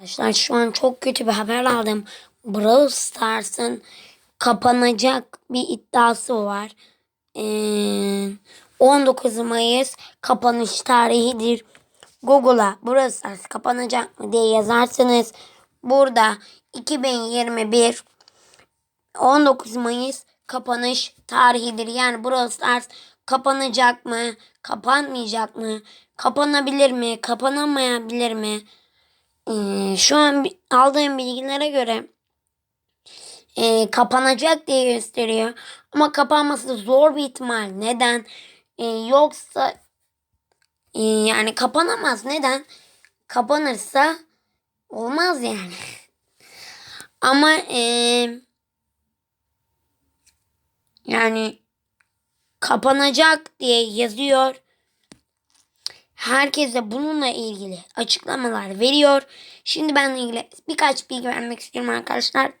Arkadaşlar şu an çok kötü bir haber aldım. Brawl Stars'ın kapanacak bir iddiası var. Ee, 19 Mayıs kapanış tarihidir. Google'a Brawl Stars kapanacak mı diye yazarsanız burada 2021 19 Mayıs kapanış tarihidir. Yani Brawl Stars kapanacak mı? Kapanmayacak mı? Kapanabilir mi? Kapanamayabilir mi? Ee, şu an aldığım bilgilere göre e, kapanacak diye gösteriyor. Ama kapanması zor bir ihtimal. Neden? Ee, yoksa e, yani kapanamaz. Neden? Kapanırsa olmaz yani. Ama e, yani kapanacak diye yazıyor. Herkese bununla ilgili açıklamalar veriyor. Şimdi benle ilgili birkaç bilgi vermek istiyorum arkadaşlar.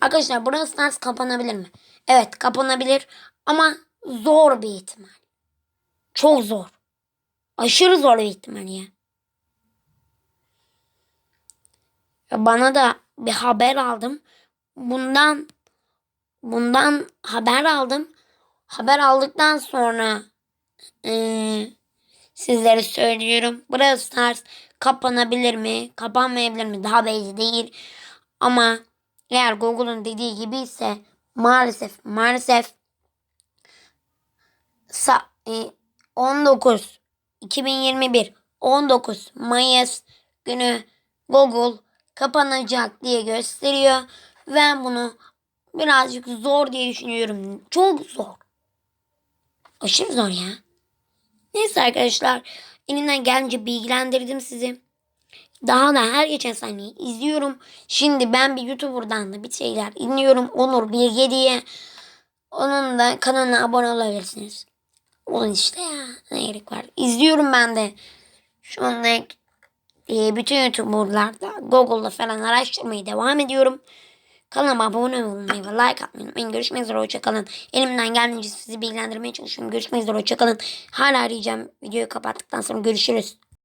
Arkadaşlar Brawl Stars kapanabilir mi? Evet kapanabilir ama zor bir ihtimal. Çok zor. Aşırı zor bir ihtimal ya. Bana da bir haber aldım. Bundan bundan haber aldım. Haber aldıktan sonra eee, sizlere söylüyorum. Brawl Stars kapanabilir mi? Kapanmayabilir mi? Daha belli değil. Ama eğer Google'un dediği gibi ise maalesef maalesef sa- e, 19 2021 19 Mayıs günü Google kapanacak diye gösteriyor. Ben bunu birazcık zor diye düşünüyorum. Çok zor. Aşırı zor ya. Neyse arkadaşlar elimden gelince bilgilendirdim sizi. Daha da her geçen saniye izliyorum. Şimdi ben bir YouTuber'dan da bir şeyler dinliyorum. Onur Bilge diye. Onun da kanalına abone olabilirsiniz. Olun işte ya. Ne gerek var. İzliyorum ben de. Şu anda e, bütün YouTuber'larda Google'da falan araştırmaya devam ediyorum. Kanalıma abone olmayı ve like atmayı unutmayın. Görüşmek üzere hoşçakalın. Elimden geldiğince sizi bilgilendirmeye çalışıyorum. Görüşmek üzere hoşçakalın. Hala arayacağım. Videoyu kapattıktan sonra görüşürüz.